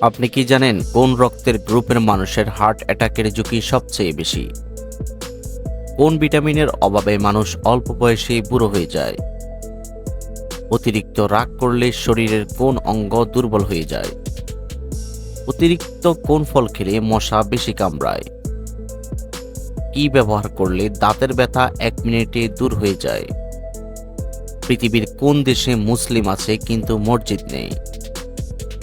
আপনি কি জানেন কোন রক্তের গ্রুপের মানুষের হার্ট অ্যাটাকের ঝুঁকি সবচেয়ে বেশি? কোন ভিটামিনের অভাবে মানুষ অল্প বয়সে বুড়ো হয়ে যায়? অতিরিক্ত রাগ করলে শরীরের কোন অঙ্গ দুর্বল হয়ে যায়? অতিরিক্ত কোন ফল খেলে মশা বেশি কামড়ায়? কি ব্যবহার করলে দাঁতের ব্যথা এক মিনিটে দূর হয়ে যায়? পৃথিবীর কোন দেশে মুসলিম আছে কিন্তু মসজিদ নেই?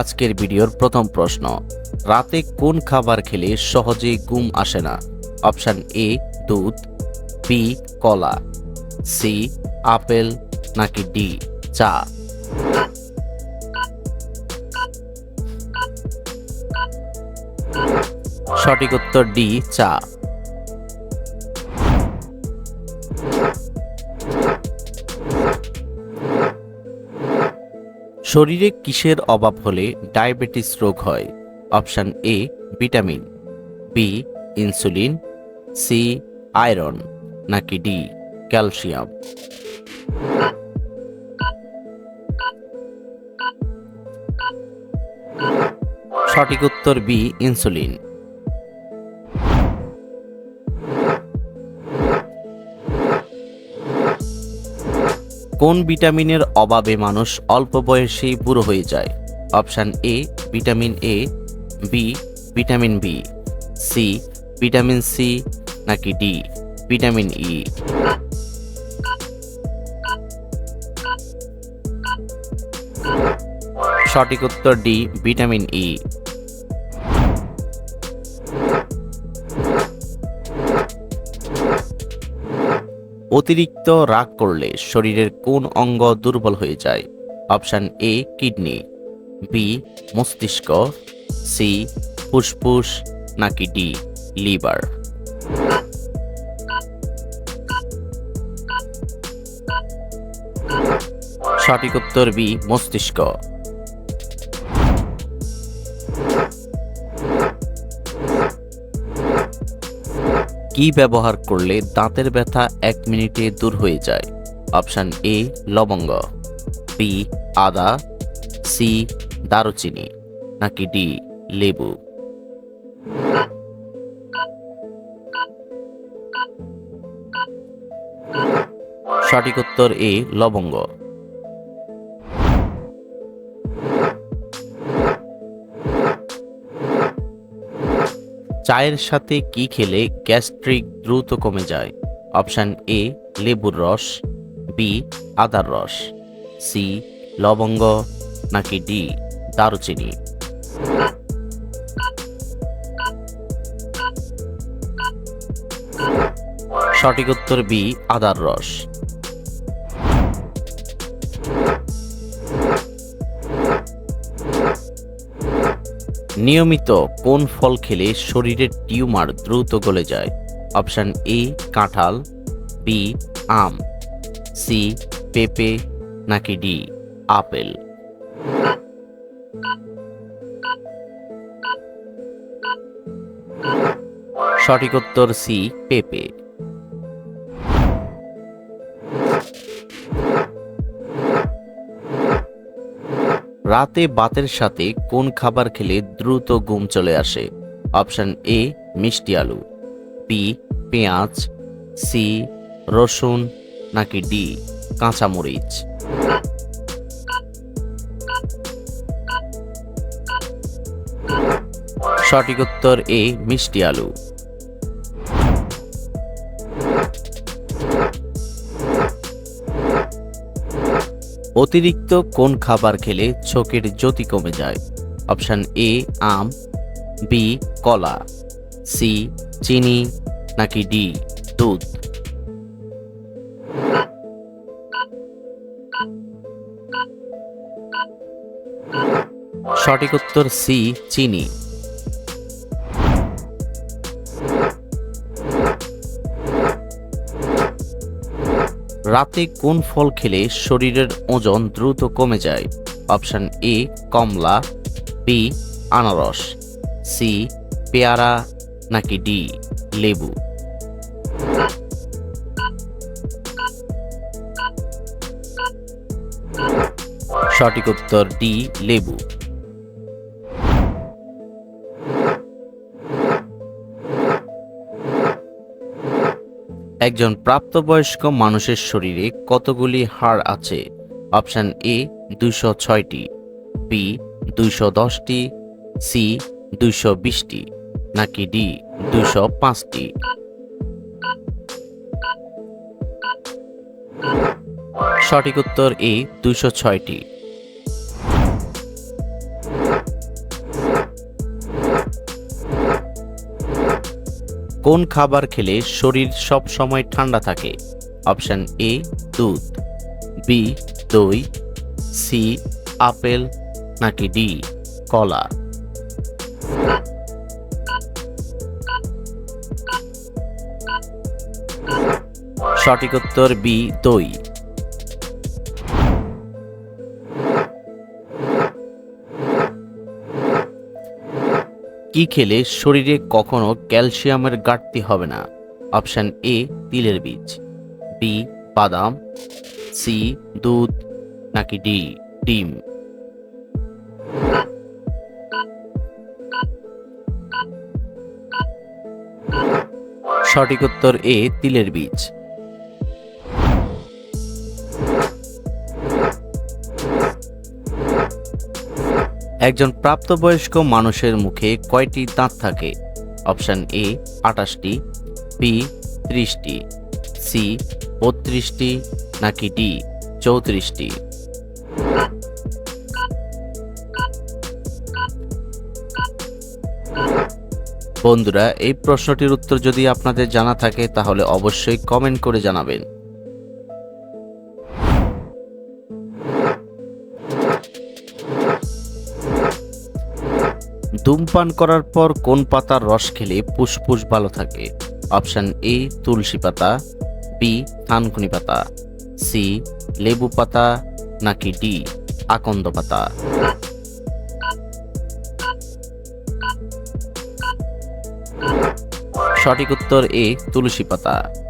আজকের ভিডিওর প্রথম প্রশ্ন। রাতে কোন খাবার খেলে সহজেই ঘুম আসে না? অপশন এ, দুধ, বি, কলা, সি, আপেল, নাকি ডি, চা? সঠিক উত্তর ডি, চা। শরীরে কিসের অভাব হলে ডায়াবেটিস রোগ হয়? Option A, vitamin. B, insulin. C, iron. নাকি ডি, ক্যালসিয়াম। সঠিক উত্তর বি, ইনসুলিন। কোন ভিটামিনের অভাবে মানুষ অল্প বয়সেই বুড়ো হয়ে যায়? Option A vitamin A B vitamin B C vitamin C নাকি ডি ভিটামিন ই সঠিক উত্তর ডি ভিটামিন ই অতিরিক্ত রাগ করলে শরীরের কোন অঙ্গ দুর্বল হয়ে যায়? Option A, kidney. বি, মস্তিষ্ক। সি, ফুসফুস, নাকি ডি, লিভার। সঠিক উত্তর বি, মস্তিষ্ক। কি ব্যবহার করলে দাঁতের ব্যথা এক মিনিটে দূর হয়ে যায়? অপশান এ, লবঙ্গ। বি আদা। সি দারুচিনি। নাকি ডি, লেবু। সঠিক উত্তর এ, লবঙ্গ। চায়ের সাথে কি খেলে গ্যাস্ট্রিক দ্রুত কমে যায়? অপশান এ, লেবুর রস, বি, আদার রস, সি, লবঙ্গ, নাকি ডি, দারুচিনি। সঠিক উত্তর বি, আদার রস। নিয়মিত কোন ফল খেলে শরীরের টিউমার দ্রুত গলে যায়? অপশান এ, কাঁঠাল, বি, আম, সি, পেঁপে, নাকি ডি, আপেল? সঠিক উত্তর সি, পেঁপে। রাতে বাতের সাথে কোন খাবার খেলে দ্রুত ঘুম চলে আসে? অপশন এ, মিষ্টি আলু, বি, পেঁয়াজ, সি, রসুন, নাকি ডি, কাঁচামরিচ? সঠিক উত্তর এ, মিষ্টি আলু। অতিরিক্ত কোন খাবার খেলে চোখের জ্যোতি কমে যায়? অপশান এ, আম বি কলা সি চিনি, নাকি ডি দুধ? সঠিক উত্তর সি চিনি। রাতে কোন ফল খেলে শরীরের ওজন দ্রুত কমে যায়? অপশন এ, কমলা বি আনারস সি পেয়ারা, নাকি ডি লেবু? সঠিক উত্তর ডি লেবু। একজন প্রাপ্তবয়স্ক মানুষের শরীরে কতগুলি হাড় আছে? অপশান এ, দুইশো ছয়টি, বি, দুইশো দশটি, সি, দুইশো বিশটি, নাকি ডি দুশো পাঁচটি? সঠিক উত্তর এ দুশো ছয়টি। কোন খাবার খেলে শরীর সব সময় ঠান্ডা থাকে? অপশান এ, দুধ। বি, দই। C, apple. নাকি ডি, কলা। সঠিক উত্তর বি, দই। কি খেলে শরীরে কখনো ক্যালসিয়ামের ঘাটতি হবে না? অপশান এ, তিলের বীজ। বি বাদাম। সি দুধ। নাকি ডি ডিম। সঠিক উত্তর এ, তিলের বীজ। একজন প্রাপ্তবয়স্ক মানুষের মুখে কয়টি দাঁত থাকে? অপশন এ আটাশটি বি ত্রিশটি সি বত্রিশটি, নাকি ডি চৌত্রিশটি? বন্ধুরা, এই প্রশ্নটির উত্তর যদি আপনাদের জানা থাকে, তাহলে অবশ্যই কমেন্ট করে জানাবেন। ধূমপান করার পর কোন পাতার রস খেলে ফুসফুস ভালো থাকে? অপশন এ, তুলসী পাতা বি থানকুনি পাতা সি লেবু পাতা, নাকি ডি আকন্দ পাতা? সঠিক উত্তর এ, তুলসী পাতা।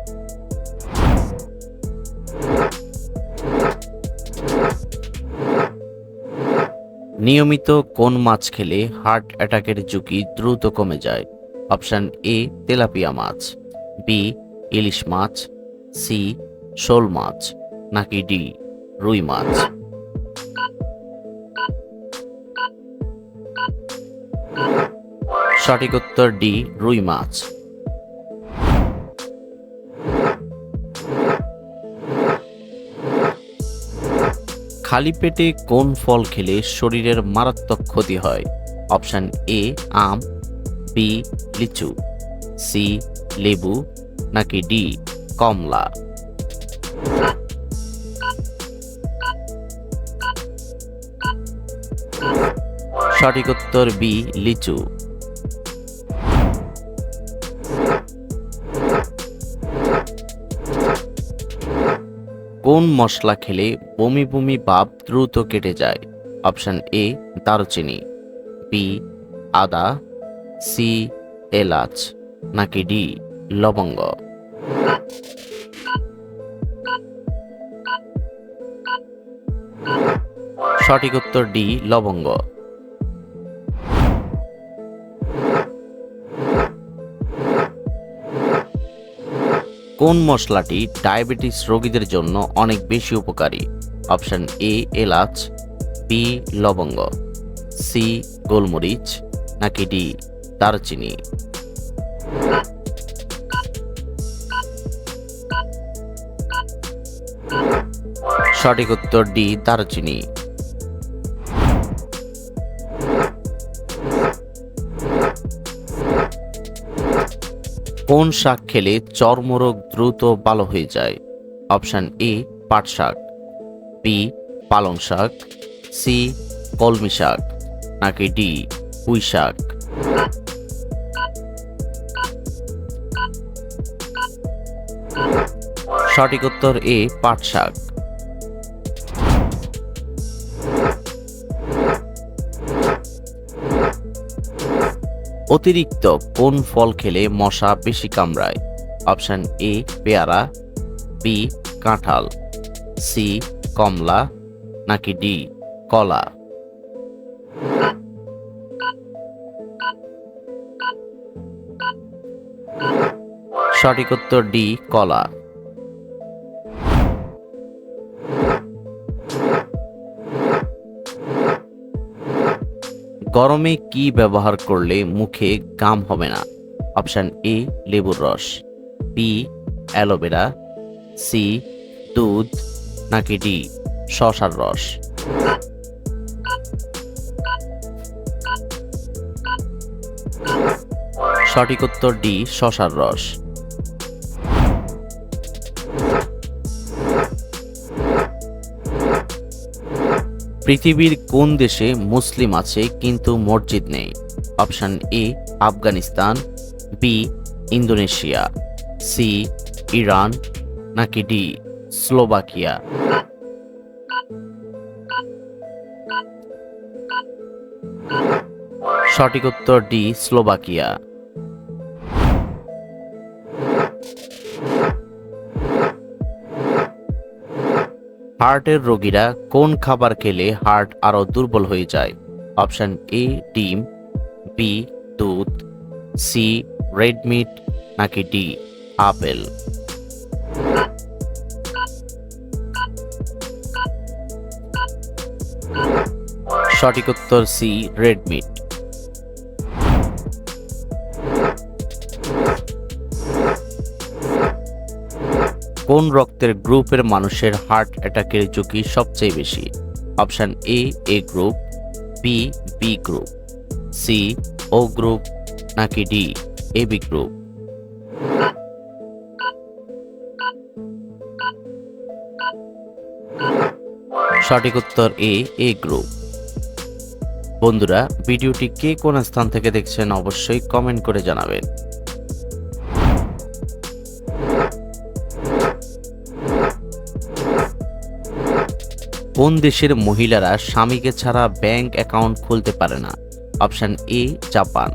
নিয়মিত কোন মাছ খেলে হার্ট অ্যাটাকের ঝুঁকি দ্রুত কমে যায়? অপশান এ, তেলাপিয়া মাছ, বি, ইলিশ মাছ, সি, শোল মাছ, নাকি ডি, রুই মাছ? সঠিক উত্তর ডি, রুই মাছ। খালি পেটে কোন ফল খেলে শরীরের মারাত্মক ক্ষতি হয়? অপশান এ, আম, বি, লিচু, সি, লেবু, নাকি ডি, কমলা। সঠিক উত্তর বি, লিচু। কোন মশলা খেলে বমি বমি ভাব দ্রুত কেটে যায়? অপশান এ দারচিনি। বি আদা। সি এলাচ। নাকি ডি লবঙ্গ। সঠিক উত্তর ডি লবঙ্গ। কোন মশলাটি ডায়াবেটিস রোগীদের জন্য অনেক বেশি উপকারী? অপশান এ, এলাচ, বি, লবঙ্গ, সি, গোলমরিচ, নাকি ডি, দারচিনি? সঠিক উত্তর ডি, দারচিনি। কোন শাক খেলে চর্মরোগ দ্রুত ভালো হয়ে যায়? অপশান এ, পাট শাক, বি, পালং শাক, সি, কলমি শাক, নাকি ডি, পুঁই শাক? সঠিক উত্তর এ, পাট শাক। অতিরিক্ত কোন ফল খেলে মশা বেশি কামড়ায়? অপশান এ, পেয়ারা, বি, কাঁঠাল, সি, কমলা, নাকি ডি, কলা? সঠিক উত্তর ডি, কলা। গরমে কি ব্যবহার করলে মুখে গাম হবে না? অপশান এ লেবুর রস। B aloe vera. সি দুধ। নাকি ডি শশার রস। সঠিক উত্তর ডি শশার রস। পৃথিবীর কোন দেশে মুসলিম আছে কিন্তু মসজিদ নেই? Option A, Afghanistan, B, Indonesia, C, Iran, নাকি ডি, স্লোভাকিয়া? সঠিক উত্তর ডি, স্লোভাকিয়া। হার্টের রোগীরা কোন খাবার খেলে হার্ট আরও দুর্বল হয়ে যায়? অপশান এ, ডিম, বি, দুধ, সি, রেড মিট, নাকি ডি, আপেল? সঠিক উত্তর সি, রেড মিট। কোন রক্তের গ্রুপের মানুষের হার্ট অ্যাটাকের ঝুঁকি সবচেয়ে বেশি? Option A A group B B group C O group নাকি ডি এ বি গ্রুপ সঠিক উত্তর এ এ গ্রুপ বন্ধুরা, ভিডিওটি কে কোন স্থান থেকে দেখছেন অবশ্যই কমেন্ট করে জানাবেন। কোন দেশের মহিলারা স্বামীকে ছাড়া ব্যাংক অ্যাকাউন্ট খুলতে পারে না? Option A, Japan.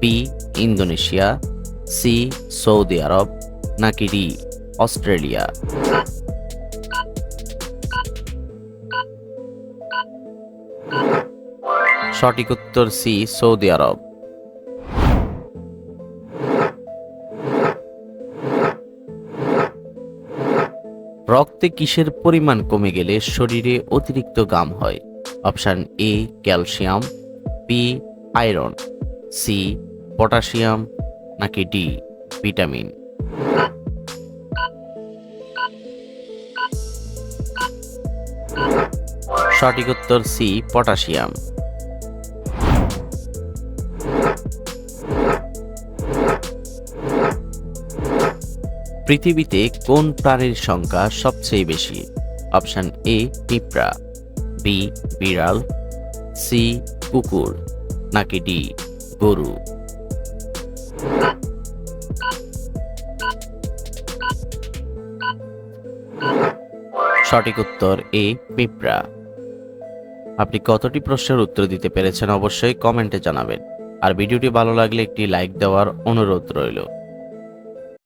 B, Indonesia. C, Saudi Arab. নাকি ডি, অস্ট্রেলিয়া। সঠিক উত্তর সি, সৌদি আরব। রক্তে কিসের পরিমাণ কমে গেলে শরীরে অতিরিক্ত গাম হয়? Option A, calcium, B, iron, C, potassium, নাকি ডি, ভিটামিন। সঠিক উত্তর সি, পটাশিয়াম। পৃথিবীতে কোন প্রাণীর সংখ্যা সবচেয়ে বেশি? অপশন এ, পিঁপড়া, বি, বিড়াল, সি, কুকুর, নাকি ডি, গরু? সঠিক উত্তর এ, পিঁপড়া। আপনি কতটি প্রশ্নের উত্তর দিতে পেরেছেন অবশ্যই কমেন্টে জানাবেন। আর ভিডিওটি ভালো লাগলে একটি লাইক দেওয়ার অনুরোধ রইল।